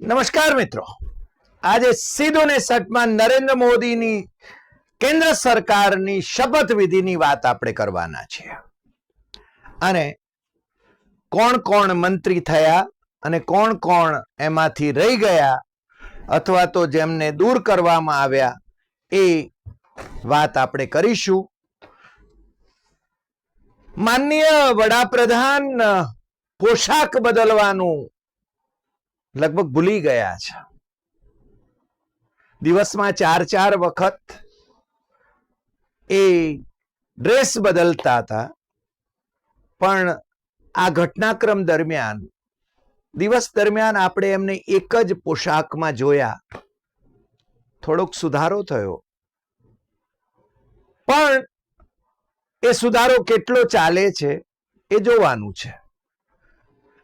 નમસ્કાર મિત્રો. આજે સીધું ને સટમાં નરેન્દ્ર મોદીની કેન્દ્ર સરકારની શપથ વિધિની વાત આપણે કરવાના છીએ. અને કોણ કોણ મંત્રી થયા અને કોણ કોણ એમાંથી રહી ગયા અથવા તો જેમને દૂર કરવામાં આવ્યા એ વાત આપણે કરીશું. માનનીય વડાપ્રધાન, પોશાક બદલવાનું લગભગ ભૂલી ગયા છે. દિવસમાં ચાર ચાર વખત એ ડ્રેસ બદલતા હતા. પણ આ ઘટનાક્રમ દરમિયાન, દિવસ દરમિયાન આપણે એમને એક જ પોશાકમાં જોયા. થોડોક સુધારો થયો. પણ એ સુધારો કેટલો ચાલે છે એ જોવાનું છે.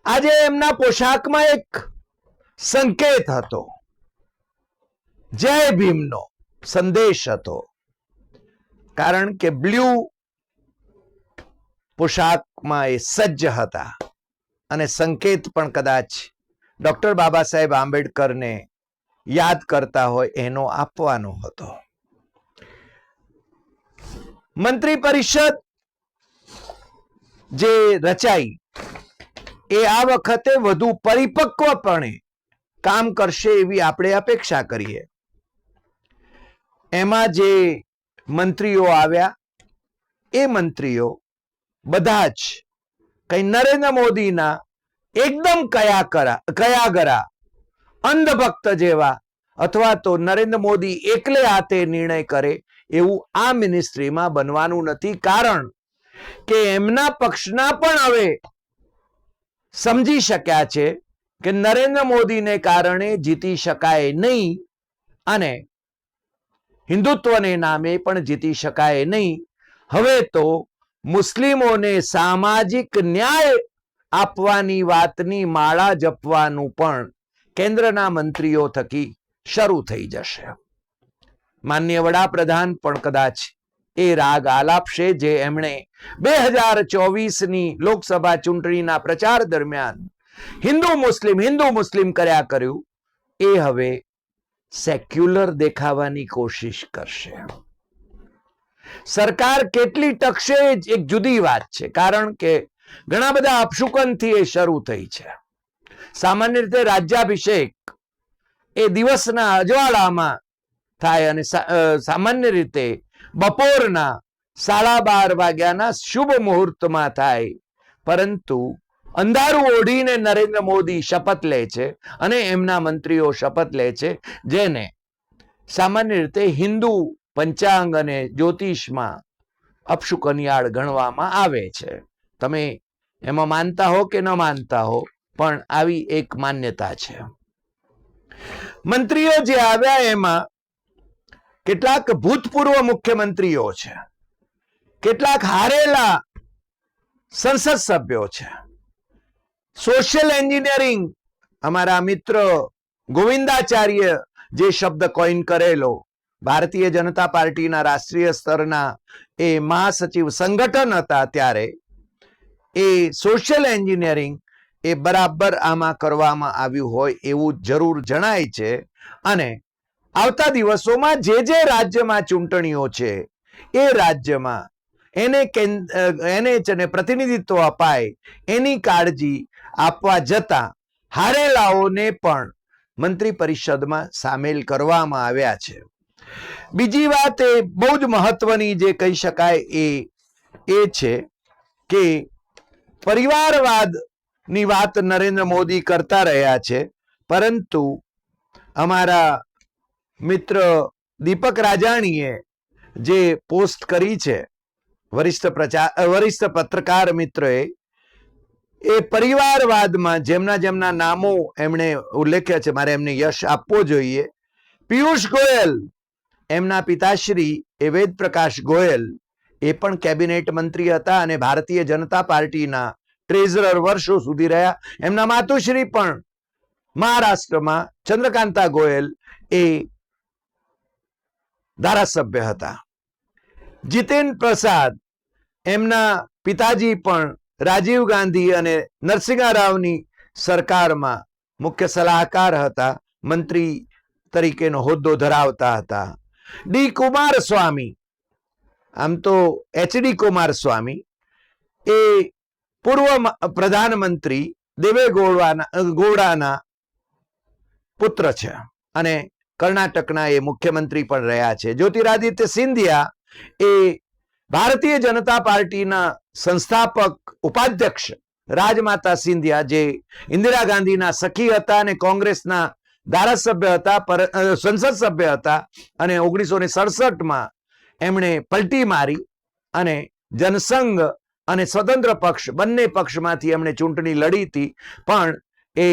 આજે એમના પોશાકમાં એક સંકેત હતો. જય ભીમનો સંદેશ હતો. કારણ કે બ્લુ પોશાકમાં એ સજ્જ હતા. અને સંકેત પણ કદાચ ડોક્ટર બાબા સાહેબ આંબેડકરને યાદ કરતા હોય એનો આપવાનો હતો. મંત્રી પરિષદ જે રચાઈ, એ આ વખતે વધુ પરિપક્વપણે કામ કરશે એવી આપણે અપેક્ષા કરીએ. એમાં જે મંત્રીઓ આવ્યા, એ મંત્રીઓ બધા જ કઈ નરેન્દ્ર મોદીના એકદમ કયા કરા કયા ગરા અંધભક્ત જેવા અથવા તો નરેન્દ્ર મોદી એકલે હાથે નિર્ણય કરે એવું આ મિનિસ્ટ્રીમાં બનવાનું નથી. કારણ કે એમના પક્ષના પણ હવે સમજી શક્યા છે કે નરેન્દ્ર મોદીને કારણે જીતી શકાય નહીં અને હિન્દુત્વને નામે પણ જીતી શકાય નહીં. હવે તો મુસ્લિમોને સામાજિક ન્યાય આપવાની વાતની માળા જપવાનું પણ કેન્દ્રના મંત્રીઓ થકી શરૂ થઈ જશે. માન્ય વડાપ્રધાન પણ કદાચ એ રાગ આલાપશે જે એમણે બે હજાર ચોવીસની લોકસભા ચૂંટણીના પ્રચાર દરમિયાન હિન્દુ મુસ્લિમ હિન્દુ મુસ્લિમ કર્યા કર્યું, એ હવે સેક્યુલર દેખાવાની કોશિશ કરશે. સરકાર કેટલી ટકશે એક જુદી વાત છે, કારણ કે ઘણા બધા અપશુકનથી એ શરૂ થઈ છે. સામાન્ય રીતે રાજ્યાભિષેક એ દિવસના અજવાળામાં થાય અને સામાન્ય રીતે બપોરના સાડા બાર વાગ્યાના શુભ મુહૂર્તમાં થાય, પરંતુ અંધારું ઓઢીને નરેન્દ્ર મોદી શપથ લે છે અને એમના મંત્રીઓ શપથ લે છે, જેને સામાન્ય રીતે હિન્દુ પંચાંગ અને જ્યોતિષમાં અપશુકનિયાળ ગણવામાં આવે છે. તમે એમાં માનતા હો કે ન માનતા હો, પણ આવી એક માન્યતા છે. મંત્રીઓ જે આવ્યા એમાં કેટલાક ભૂતપૂર્વ મુખ્યમંત્રીઓ છે, કેટલાક હારેલા સંસદ સભ્યો છે. સોશિયલ એન્જિનિયરિંગ અમારા મિત્ર ગોવિંદાચાર્ય જે શબ્દ કોઈન કરેલો, ભારતીય જનતા પાર્ટીના રાષ્ટ્રીય સ્તરના એ મહાસચિવ સંગઠન હતા ત્યારે, એ સોશિયલ એન્જિનિયરિંગ એ બરાબર આમાં કરવામાં આવ્યું હોય એવું જરૂર જણાય છે. અને આવતા દિવસોમાં જે જે રાજ્યમાં ચૂંટણીઓ છે, એ રાજ્યમાં એને એને છે પ્રતિનિધિત્વ અપાય એની કાળજી આપવા જતા હારેલાઓને પણ મંત્રી પરિષદમાં સામેલ કરવામાં આવ્યા છે. બીજી વાત એ બહુ જ મહત્વની જે કહી શકાય એ એ છે કે પરિવારવાદની વાત નરેન્દ્ર મોદી કરતા રહ્યા છે, પરંતુ અમારા મિત્ર દીપક રાજાણીએ જે પોસ્ટ કરી છે, વરિષ્ઠ પ્રચાર વરિષ્ઠ પત્રકાર મિત્રએ એ પરિવારવાદમાં જેમના જેમના નામો એમણે ઉલ્લેખ્યા છે, મારે એમને યશ આપવો જોઈએ. પિયુષ ગોયલ, એમના પિતાશ્રી એ વેદ પ્રકાશ ગોયલ, એ પણ કેબિનેટ મંત્રી હતા અને ભારતીય જનતા પાર્ટીના ટ્રેઝરર વર્ષો સુધી રહ્યા. એમના માતુશ્રી પણ મહારાષ્ટ્રમાં, ચંદ્રકાંતા ગોયલ એ ધારાસભ્ય હતા. જીતેન પ્રસાદ, એમના પિતાજી પણ રાજીવ ગાંધી અને નરસિંહા રાવની સરકારમાં મુખ્ય સલાહકાર હતા, મંત્રી તરીકેનો હોદ્દો ધરાવતા હતા. ડી કુમાર સ્વામી આમ તો એચડી કુમારસ્વામી, એ પૂર્વ પ્રધાનમંત્રી દેવે ગોળવાના ગોળાના પુત્ર છે અને કર્ણાટકના એ મુખ્યમંત્રી પણ રહ્યા છે. જ્યોતિરાદિત્ય સિંધિયા એ ભારતીય જનતા પાર્ટીના સંસ્થાપક, ઉપાધ્યક્ષ રાજમાતા સિંધિયા, જે ઇન્દિરા ગાંધીના સખી હતા અને કોંગ્રેસના ધારાસભ્ય હતા, પર સંસદ સભ્ય હતા અને ઓગણીસો ને સડસઠમાં એમણે પલટી મારી અને જનસંઘ અને સ્વતંત્ર પક્ષ, બંને પક્ષમાંથી એમણે ચૂંટણી લડી હતી. પણ એ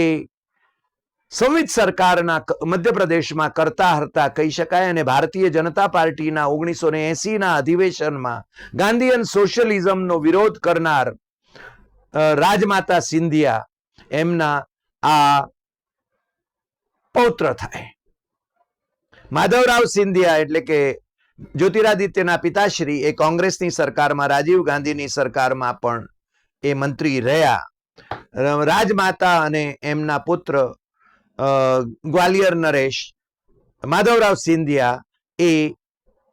સંવિત સરકારના મધ્યપ્રદેશમાં કરતા હરતા કહી શકાય અને ભારતીય જનતા પાર્ટીના ઓગણીસો ને એસીના અધિવેશનમાં ગાંધીયન સોશિયલિઝમનો વિરોધ કરનાર રાજમાતા સિંધિયા એમના આ પૌત્ર થાય. માધવરાવ સિંધિયા એટલે કે જ્યોતિરાદિત્યના પિતાશ્રી એ કોંગ્રેસની સરકારમાં, રાજીવ ગાંધીની સરકારમાં પણ એ મંત્રી રહ્યા. રાજમાતા અને એમના પુત્ર ગ્વાલિયર નરેશ, માધવરાવ સિંધિયા એ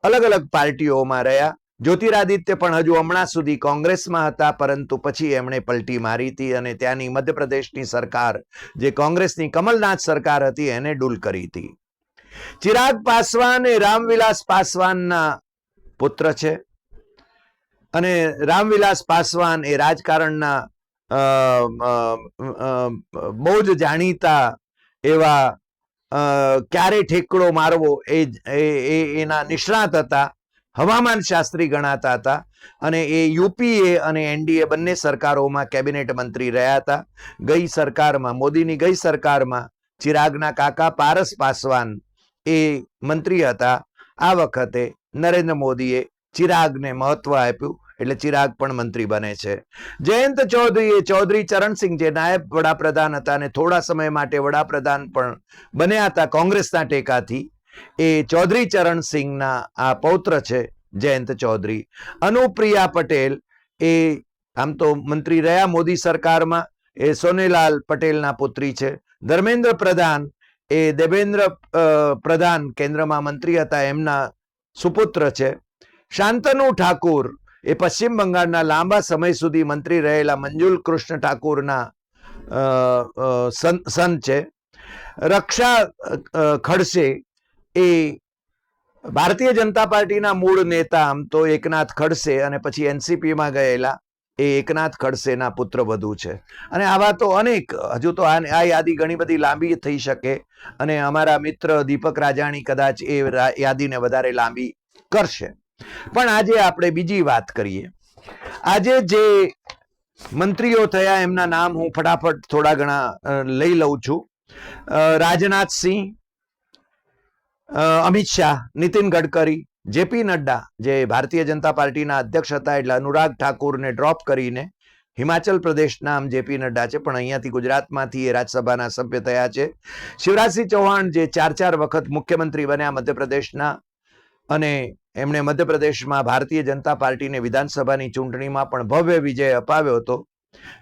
અલગ અલગ પાર્ટીઓમાં રહ્યા. જ્યોતિરાદિત્ય પણ હજુ હમણાં સુધી કોંગ્રેસમાં હતા, પરંતુ પછી એમણે પલટી મારી હતી અને ત્યાંની મધ્યપ્રદેશની સરકાર, જે કોંગ્રેસની કમલનાથ સરકાર હતી, એને ડૂલ કરી હતી. ચિરાગ પાસવાન એ રામવિલાસ પાસવાનના પુત્ર છે. અને રામવિલાસ પાસવાન એ રાજકારણના બહુ જ જાણીતા એવા ક્યારે ઠેકડો મારવો એ, એના નિષ્ણાત હતા. હવામાન શાસ્ત્રી ગણાતા હતા અને એ યુપીએ અને એનડીએ બંને સરકારોમાં કેબિનેટ મંત્રી રહ્યા હતા. ગઈ સરકારમાં, મોદીની ગઈ સરકારમાં ચિરાગના કાકા પારસ પાસવાન એ મંત્રી હતા. આ વખતે નરેન્દ્ર મોદીએ ચિરાગને મહત્વ આપ્યું. એટલે ચિરાગ પણ મંત્રી બને છે. જયંત ચૌધરી એ ચૌધરી ચરણસિંહ જે નાયબ વડાપ્રધાન હતા અને થોડા સમય માટે વડાપ્રધાન પણ બન્યા હતા કોંગ્રેસના ટેકાથી, એ ચૌધરી ચરણસિંહના આ પૌત્ર છે જયંત ચૌધરી. અનુપ્રિયા પટેલ એ આમ તો મંત્રી રહ્યા મોદી સરકારમાં, એ સોનેલાલ પટેલના પુત્રી છે. ધર્મેન્દ્ર પ્રધાન એ દેવેન્દ્ર પ્રધાન કેન્દ્રમાં મંત્રી હતા, એમના સુપુત્ર છે. શાંતનુ ઠાકુર એ પશ્ચિમ બંગાળના લાંબા સમય સુધી મંત્રી રહેલા મંજુલ કૃષ્ણ ઠાકુરના સન છે. રક્ષા ખડસે એ ભારતીય જનતા પાર્ટીના મૂળ નેતા આમ તો એકનાથ ખડસે અને પછી એનસીપીમાં ગયેલા એ એકનાથ ખડસેના પુત્ર વધુ છે. અને આવા તો અનેક, હજુ તો આ યાદી ઘણી બધી લાંબી થઈ શકે અને અમારા મિત્ર દીપક રાજાણી કદાચ એ યાદીને વધારે લાંબી કરશે. પણ આજે આપણે બીજી વાત કરીએ. આજે જે મંત્રીઓ થયા એમના નામ હું ફટાફટ થોડા ઘણા લઈ લઉં છું. રાજનાથસિંહ અમિત શાહ, નીતિન ગડકરી, જેપી નડ્ડા, જે ભારતીય જનતા પાર્ટીના અધ્યક્ષ હતા એટલે અનુરાગ ઠાકુરને ડ્રોપ કરીને હિમાચલ પ્રદેશના આમ જેપી નડ્ડા છે, પણ અહીંયાથી ગુજરાતમાંથી એ રાજ્યસભાના સભ્ય થયા છે. શિવરાજસિંહ ચૌહાણ જે ચાર ચાર વખત મુખ્યમંત્રી બન્યા મધ્યપ્રદેશના અને એમણે મધ્યપ્રદેશમાં ભારતીય જનતા પાર્ટીને વિધાનસભાની ચૂંટણીમાં પણ ભવ્ય વિજય અપાવ્યો હતો.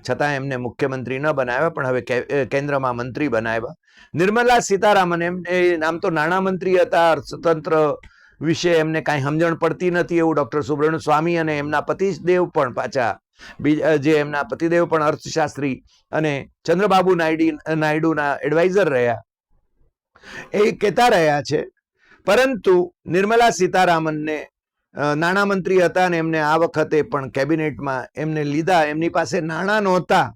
છતાં એમને મુખ્યમંત્રી ન બનાવ્યા, પણ હવે કેન્દ્રમાં મંત્રી બનાવ્યા. નિર્મલા સીતારામન એમ એ નામ તો નાણામંત્રી હતા, અર્થતંત્ર વિશે એમને કાંઈ સમજણ પડતી નથી એવું ડૉક્ટર સુબ્રમણ્ય સ્વામી અને એમના પતિદેવ પણ પાછા, બીજા જે એમના પતિદેવ પણ અર્થશાસ્ત્રી અને ચંદ્રબાબુ નાયડી નાયડુના એડવાઇઝર રહ્યા. એ કહેતા રહ્યા છે પરંતુ નિર્મલા સીતારામનને નાણાં નાણામંત્રી હતા અને એમને આ વખતે પણ કેબિનેટમાં એમને લીધા. એમની પાસે નાણાં નહોતા.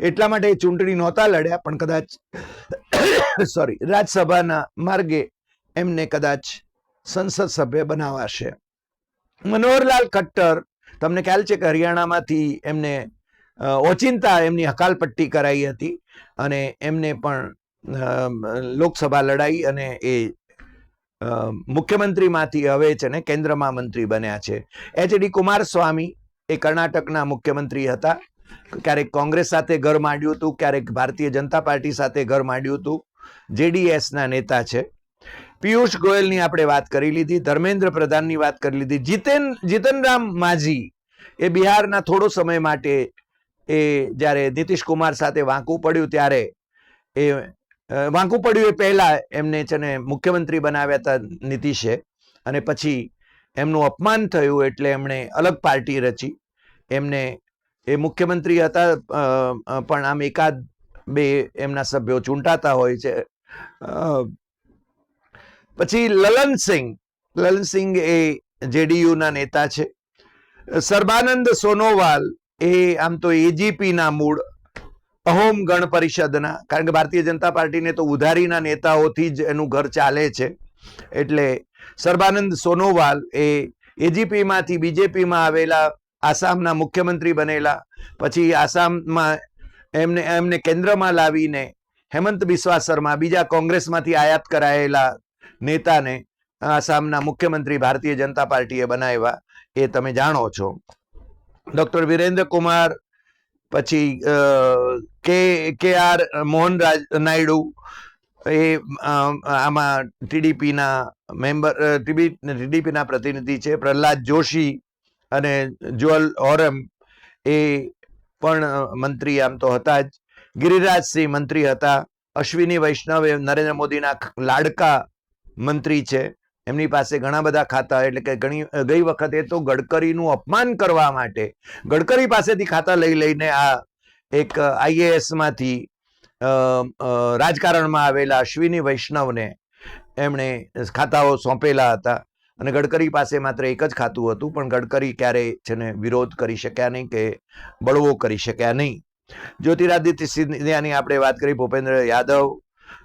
એટલા માટે એ ચૂંટણી નહોતા લડ્યા, પણ કદાચ સોરી રાજ્યસભાના માર્ગે એમને કદાચ સંસદ સભ્ય બનાવાશે. મનોહરલાલ ખટ્ટર, તમને ખ્યાલ છે કે હરિયાણામાંથી એમને ઓચિંતા એમની હકાલપટ્ટી કરાઈ હતી અને એમને પણ લોકસભા લડાઈ અને એ મુખ્યમંત્રીમાંથી હવે છે ને કેન્દ્રમાં મંત્રી બન્યા છે. એચ ડી કુમારસ્વામી એ કર્ણાટકના મુખ્યમંત્રી હતા. ક્યારેક કોંગ્રેસ સાથે ઘર માંડ્યું હતું, ક્યારેક ભારતીય જનતા પાર્ટી સાથે ઘર માંડ્યું હતું. જેડીએસના નેતા છે. પિયુષ ગોયલની આપણે વાત કરી લીધી, ધર્મેન્દ્ર પ્રધાનની વાત કરી લીધી. જીતેન, જીતનરામ માઝી એ બિહારના થોડો સમય માટે એ જ્યારે નીતિશ કુમાર સાથે વાંકું પડ્યું ત્યારે એ વાંકું પડ્યું એ પહેલા એમને છે ને મુખ્યમંત્રી બનાવ્યા હતા નીતિશે અને પછી એમનું અપમાન થયું એટલે એમણે અલગ પાર્ટી રચી. એમને એ મુખ્યમંત્રી હતા પણ આમ એકાદ બે એમના સભ્યો ચૂંટાતા હોય છે. પછી લલનસિંહ લલનસિંહ એ જેડીયુના નેતા છે. સર્બાનંદ સોનોવાલ એ આમ તો એજીપીના મૂળ અહોમ ગણ પરિષદના. કારણ કે ભારતીય જનતા પાર્ટીને તો ઉધારીના નેતાઓથી જ એનું ઘર ચાલે છે. એટલે સર્બાનંદ સોનોવાલ એ એજીપીમાંથી બીજેપીમાં આવેલા, આસામના મુખ્યમંત્રી બનેલા, પછી આસામમાં એમને એમને કેન્દ્રમાં લાવીને હેમંત બિસ્વા શર્મા બીજા કોંગ્રેસમાંથી આયાત કરાયેલા નેતાને આસામના મુખ્યમંત્રી ભારતીય જનતા પાર્ટીએ બનાવ્યા, એ તમે જાણો છો. ડોક્ટર વિરેન્દ્ર કુમાર પછી કે કે આર મોહન રાજ નાયડુ એ આમાં ટીડીપીના મેમ્બર ટીડીપીના પ્રતિનિધિ છે. પ્રહલાદ જોશી અને જ્વલ ઓરમ એ પણ મંત્રી આમ તો હતા જ. ગિરિરાજસિંહ મંત્રી હતા. અશ્વિની વૈષ્ણવ નરેન્દ્ર મોદીના લાડકા મંત્રી છે. એમની પાસે ઘણા બધા ખાતા એટલે કે ઘણી ગઈ વખતે તો ગડકરીનું અપમાન કરવા માટે ગડકરી પાસેથી ખાતા લઈ લઈને આ એક આઈએએસમાંથી અ, અ, રાજકારણમાં આવેલા અશ્વિની વૈષ્ણવને એમણે ખાતાઓ સોંપેલા હતા. અને ગડકરી પાસે માત્ર એક જ ખાતું હતું પણ ગડકરી ક્યારેય છે ને વિરોધ કરી શક્યા નહીં કે બળવો કરી શક્યા નહીં. જ્યોતિરાદિત્ય સિંધિયાની આપણે વાત કરી ભૂપેન્દ્ર યાદવ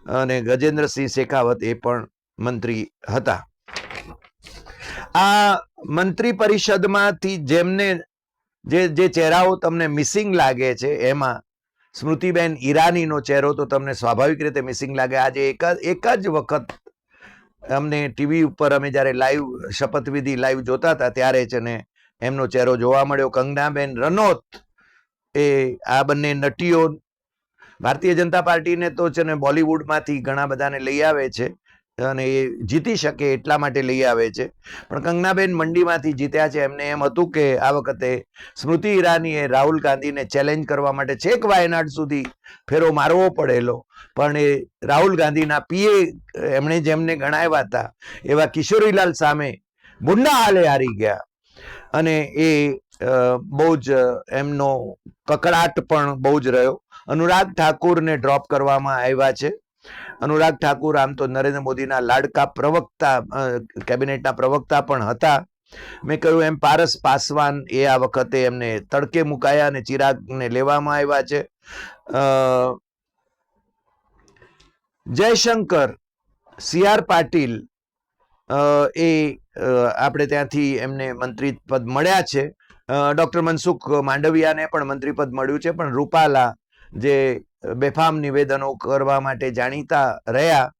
અને ગજેન્દ્રસિંહ શેખાવત એ પણ મંત્રી હતા. આ મંત્રી પરિષદમાંથી જેમને જે જે ચહેરાઓ તમને મિસિંગ લાગે છે, એમાં સ્મૃતિબેન ઈરાનીનો ચહેરો તો તમને સ્વાભાવિક રીતે મિસિંગ લાગે. આજે એક એક જ વખત અમને ટીવી ઉપર અમે જ્યારે લાઈવ, શપથવિધિ લાઈવ જોતા હતા ત્યારે છે ને એમનો ચહેરો જોવા મળ્યો. કંગનાબેન રનોત એ આ બંને નટીઓ ભારતીય જનતા પાર્ટીને તો છે ને બોલિવૂડમાંથી ઘણા બધાને લઈ આવે છે. અને એ જીતી શકે એટલા માટે લઈ આવે છે. પણ કંગનાબેન મંડીમાંથી જીત્યા છે. એમને એમ હતું કે આ વખતે સ્મૃતિ ઈરાનીએ રાહુલ ગાંધીને ચેલેન્જ કરવા માટે છેક વાયનાડ સુધી ફેરો મારવો પડેલો. પણ એ રાહુલ ગાંધીના પીએ એમણે જેમને ગણાવ્યા હતા, એવા કિશોરીલાલ સામે બુંડા હાલે હારી ગયા. અને એ બહુ જ એમનો કકડાટ પણ બહુ જ રહ્યો. અનુરાગ ઠાકુરને ડ્રોપ કરવામાં આવ્યા છે. અનુરાગ ઠાકુર, આમ તો નરેન્દ્ર મોદીના લાડકા પ્રવક્તા કેબિનેટના પ્રવક્તા પણ હતા. મેં કહ્યું, એમ પારસ પાસવાન એ આ વખતે એમને તડકે મુકાયા અને ચિરાગને લેવામાં આવ્યા છે. જયશંકર, સી આર પાટીલ એ આપણે ત્યાંથી એમને મંત્રી પદ મળ્યા છે. ડોક્ટર મનસુખ માંડવિયાને પણ મંત્રી પદ મળ્યું છે, પણ રૂપાલા જે બેફામ નિવેદનો કરવા માટે જાણીતા રહ્યા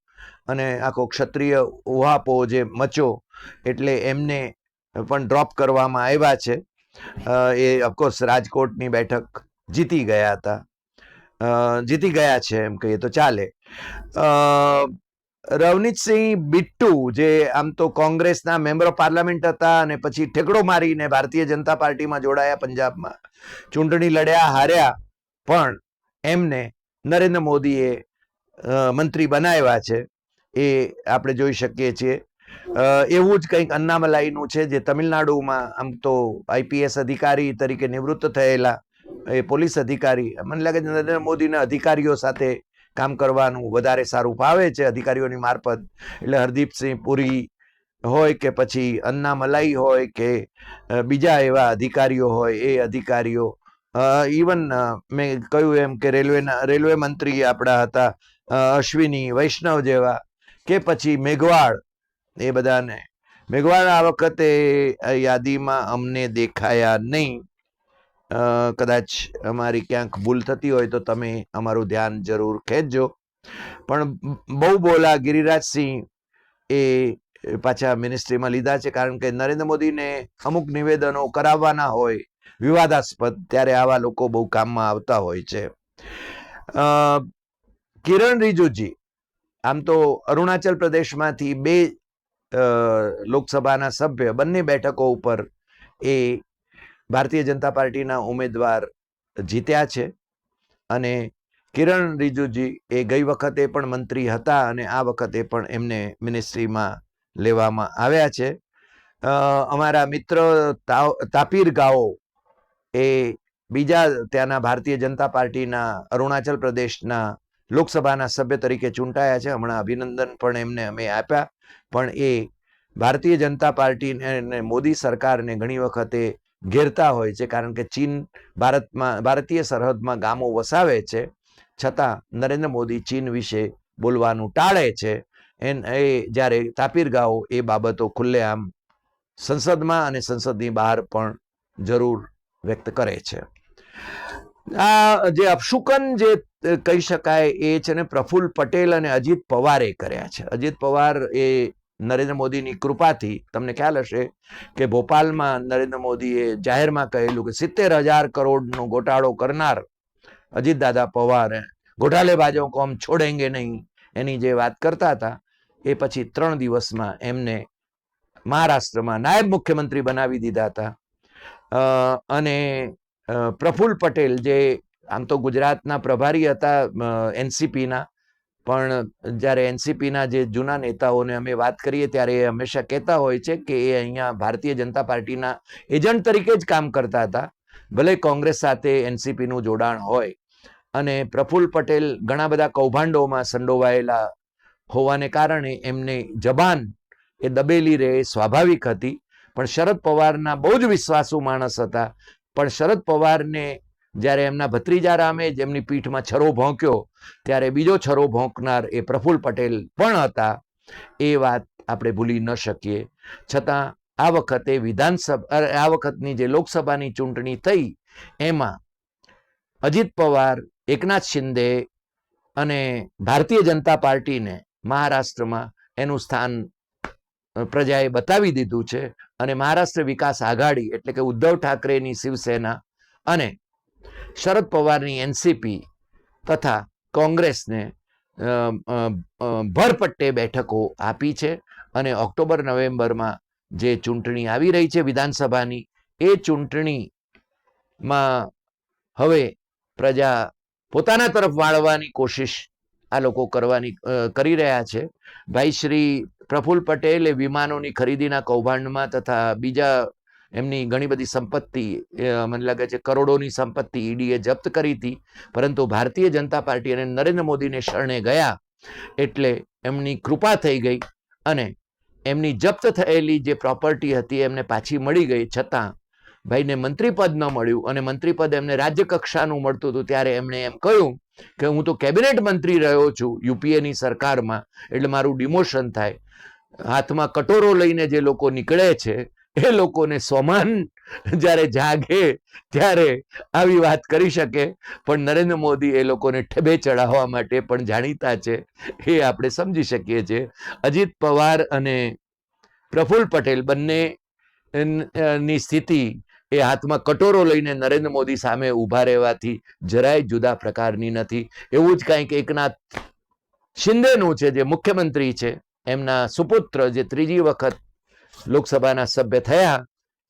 અને આખો ક્ષત્રિય ઉહાપો જે મચ્યો એટલે એમને પણ ડ્રોપ કરવામાં આવ્યા છે. એ ઓફકોર્સ રાજકોટની બેઠક જીતી ગયા હતા. જીતી ગયા છે એમ કહીએ તો ચાલે. રવનીતસિંહ બિટ્ટુ જે આમ તો કોંગ્રેસના મેમ્બર ઓફ પાર્લામેન્ટ હતા અને પછી ઠેકડો મારીને ભારતીય જનતા પાર્ટીમાં જોડાયા પંજાબમાં. ચૂંટણી લડ્યા, હાર્યા, પણ એમને નરેન્દ્ર મોદીએ મંત્રી બનાવ્યા છે, એ આપણે જોઈ શકીએ છીએ. એવું જ કંઈક અન્નામલાઈનું છે જે તમિલનાડુમાં આમ તો આઈપીએસ અધિકારી તરીકે નિવૃત્ત થયેલા, એ પોલીસ અધિકારી, મને લાગે છે નરેન્દ્ર મોદીના અધિકારીઓ સાથે કામ કરવાનું વધારે સારું ફાવે છે અધિકારીઓની મારફત. એટલે હરદીપસિંહ પુરી હોય કે પછી અન્નામલાઈ હોય કે બીજા એવા અધિકારીઓ હોય, એ અધિકારીઓ ઇવન મેં કહ્યું એમ કે રેલવેના રેલવે મંત્રી આપણા હતા અશ્વિની, વૈષ્ણવ જેવા કે પછી મેઘવાળ, એ બધાને. મેઘવાળ આ વખતે યાદીમાં અમને દેખાયા નહીં. કદાચ અમારી ક્યાંક ભૂલ થતી હોય તો તમે અમારું ધ્યાન જરૂર ખેંચજો. પણ બહુ બોલા ગિરિરાજસિંહ એ પાછા મિનિસ્ટ્રીમાં લીધા છે. કારણ કે નરેન્દ્ર મોદીને અમુક નિવેદનો કરાવવાના હોય વિવાદાસ્પદ ત્યારે આવા લોકો બહુ કામમાં આવતા હોય છે. કિરણ રિજુજી, આમ તો અરુણાચલ પ્રદેશમાંથી બે લોકસભાના સભ્ય, બંને બેઠકો ઉપર એ ભારતીય જનતા પાર્ટીના ઉમેદવાર જીત્યા છે અને કિરણ રિજુજી એ ગઈ વખતે પણ મંત્રી હતા અને આ વખતે પણ એમને મિનિસ્ટ્રીમાં લેવામાં આવ્યા છે. અમારા મિત્ર તાપીર ગાઓ એ બીજા ત્યાંના ભારતીય જનતા પાર્ટીના અરુણાચલ પ્રદેશના લોકસભાના સભ્ય તરીકે ચૂંટાયા છે. હમણાં અભિનંદન પણ એમને અમે આપ્યા. પણ એ ભારતીય જનતા પાર્ટીને મોદી સરકારને ઘણી વખતે ઘેરતા હોય છે. કારણ કે ચીન ભારતમાં, ભારતીય સરહદમાં ગામો વસાવે છે. છતાં નરેન્દ્ર મોદી ચીન વિશે બોલવાનું ટાળે છે. એન, એ જ્યારે તાપીર ગાઓ એ બાબતો ખુલ્લેઆમ સંસદમાં અને સંસદની બહાર પણ જરૂર વ્યક્ત કરે છે. આ જે અપશુકન જે કહી શકાય એ છે ને પ્રફુલ્લ પટેલ અને અજીત પવારે કર્યા છે. અજીત પવાર એ નરેન્દ્ર મોદીની કૃપાથી, તમને ખ્યાલ હશે કે ભોપાલમાં નરેન્દ્ર મોદીએ જાહેરમાં કહેલું કે સિત્તેર હજાર કરોડનો ગોટાળો કરનાર અજીત દાદા પવાર ગોટાલેબાજો કોમ છોડેંગે નહીં, એની જે વાત કરતા હતા, એ પછી ત્રણ દિવસમાં એમને મહારાષ્ટ્રમાં નાયબ મુખ્યમંત્રી બનાવી દીધા હતા. અને પ્રફુલ્લ પટેલ જે આમ તો ગુજરાતના પ્રભારી હતા એનસીપીના. પણ જ્યારે એનસીપીના જે જૂના નેતાઓને અમે વાત કરીએ ત્યારે એ હંમેશા કહેતા હોય છે કે એ અહીંયા ભારતીય જનતા પાર્ટીના એજન્ટ તરીકે જ કામ કરતા હતા. ભલે કોંગ્રેસ સાથે એનસીપીનું જોડાણ હોય. અને પ્રફુલ્લ પટેલ ઘણા બધા કૌભાંડોમાં સંડોવાયેલા હોવાને કારણે એમને જબાન એ દબેલી રહે સ્વાભાવિક હતી. પણ શરદ પવારના બહુ જ વિશ્વાસુ માણસ હતા. પણ શરદ પવારને જ્યારે એમના ભત્રીજા રામે જેમની પીઠમાં છરો ભોંક્યો, ત્યારે બીજો છરો ભોંકનાર એ પ્રફુલ્લ પટેલ પણ હતા. એ વાત આપણે ભૂલી ન શકીએ. છતાં આ વખતે વિધાનસભા આ વખતની જે લોકસભાની ચૂંટણી થઈ, એમાં અજીત પવાર, એકનાથ શિંદે અને ભારતીય જનતા પાર્ટીને મહારાષ્ટ્રમાં એનું સ્થાન પ્રજાએ બતાવી દીધું છે અને મહારાષ્ટ્ર વિકાસ આઘાડી એટલે કે ઉદ્ધવ ઠાકરેની શિવસેના અને શરદ પવારની એનસીપી તથા કોંગ્રેસને ભરપટ્ટે બેઠકો આપી છે અને ઓક્ટોબર, નવેમ્બરમાં જે ચૂંટણી આવી રહી છે વિધાનસભાની, એ ચૂંટણીમાં હવે પ્રજા પોતાના તરફ વાળવાની કોશિશ આ લોકો કરવાની કરી રહ્યા છે. ભાઈ શ્રી પ્રફુલ્લ પટેલે વિમાનોની ખરીદીના કૌભાંડમાં તથા બીજા એમની ઘણી બધી સંપત્તિ મને લાગે છે કરોડોની સંપત્તિ ઈડીએ જપ્ત કરી હતી. પરંતુ ભારતીય જનતા પાર્ટી અને નરેન્દ્ર મોદીને શરણે ગયા એટલે એમની કૃપા થઈ ગઈ અને એમની જપ્ત થયેલી જે પ્રોપર્ટી હતી એમને પાછી મળી ગઈ. છતાં ભાઈને મંત્રીપદ ન મળ્યું અને મંત્રીપદ એમને રાજ્ય કક્ષાનું મળતું હતું. ત્યારે એમણે એમ કહ્યું કે હું તો કેબિનેટ મંત્રી રહ્યો છું યુપીએની સરકારમાં. એટલે મારું ડિમોશન થાય. હાથમાં કટોરો લઈને જે લોકો નીકળે છે, એ લોકોને સોમાન જ્યારે જાગે, ત્યારે આવી વાત કરી શકે. પણ નરેન્દ્ર મોદી એ લોકોને ઠબે ચડાવવા માટે પણ જાણીતા છે, એ આપણે સમજી શકીએ છીએ. અજીત પવાર અને પ્રફુલ્લ પટેલ બંને ની સ્થિતિ એ હાથમાં કટોરો લઈને નરેન્દ્ર મોદી સામે ઊભા રહેવાથી જરાય જુદા પ્રકારની નથી. એવું જ કંઈક એકનાથ શિંદેનું છે, જે મુખ્યમંત્રી છે. એમના સુપુત્ર જે ત્રીજી વખત લોકસભાના સભ્ય થયા,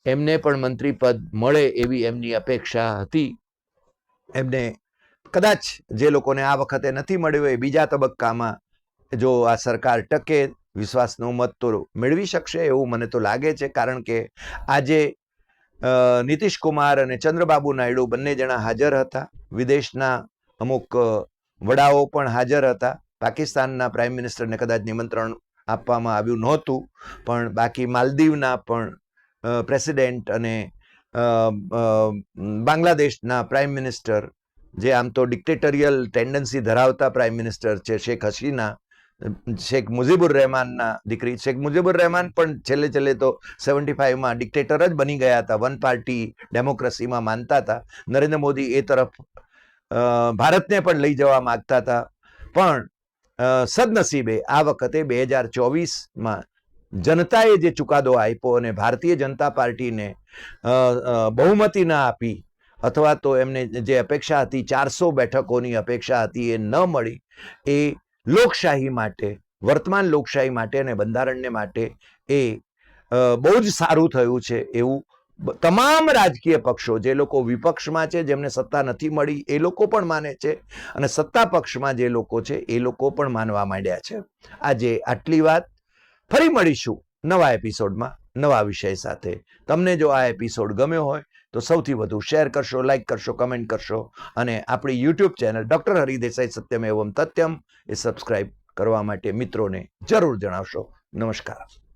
એમને પણ મંત્રી પદ મળે એવી એમની અપેક્ષા હતી. એમને કદાચ જે લોકોને આ વખતે નથી મળ્યું એ બીજા તબક્કામાં જો આ સરકાર ટકે, વિશ્વાસનો મત તો મેળવી શકશે એવું મને તો લાગે છે, કારણ કે આજે નીતિશ કુમાર અને ચંદ્રબાબુ નાયડુ બંને જણા હાજર હતા. વિદેશના અમુક વડાઓ પણ હાજર હતા. પાકિસ્તાનના પ્રાઇમ મિનિસ્ટરને કદાચ નિમંત્રણ આપવામાં આવ્યું નહોતું. પણ બાકી માલદીવના પણ પ્રેસિડેન્ટ અને બાંગ્લાદેશના પ્રાઇમ મિનિસ્ટર, જે આમ તો ડિક્ટેટરિયલ ટેન્ડન્સી ધરાવતા પ્રાઇમ મિનિસ્ટર છે, શેખ હસીના, શેખ મુજીબુર રહેમાનના દીકરી. શેખ મુજીબુર રહેમાન પણ છેલ્લે છેલ્લે તો સેવન્ટી ફાઇવમાં ડિક્ટેટર જ બની ગયા હતા, વન પાર્ટી ડેમોક્રેસીમાં માનતા હતા. નરેન્દ્ર મોદી એ તરફ ભારતને પણ લઈ જવા માગતા હતા. પણ સદનસીબે આ વખતે બે હજાર ચોવીસમાં જનતાએ જે ચુકાદો આપ્યો અને ભારતીય જનતા પાર્ટીને બહુમતી ના આપી અથવા તો એમને જે અપેક્ષા હતી, ચારસો બેઠકોની અપેક્ષા હતી એ ન મળી, એ લોકશાહી માટે, વર્તમાન લોકશાહી માટે અને બંધારણને માટે એ બહુ જ સારું થયું છે એવું તમામ રાજકીય પક્ષો જે લોકો વિપક્ષમાં છે, જેમને સત્તા નથી મળી, એ લોકો પણ માને છે અને સત્તા પક્ષમાં જે લોકો છે, એ લોકો પણ માનવા માંડ્યા છે. આજે આટલી વાત. ફરી મળીશું નવા એપિસોડમાં, નવા વિષય સાથે. તમને જો આ એપિસોડ ગમ્યો હોય, તો સૌથી વધુ શેર કરશો લાઇક કરશો, કમેન્ટ કરશો અને આપણી YouTube channel doctor Hari Desai Satyam Evam Tathyam એ સબસ્ક્રાઇબ કરવા માટે મિત્રોને જરૂર જણાવશો. નમસ્કાર.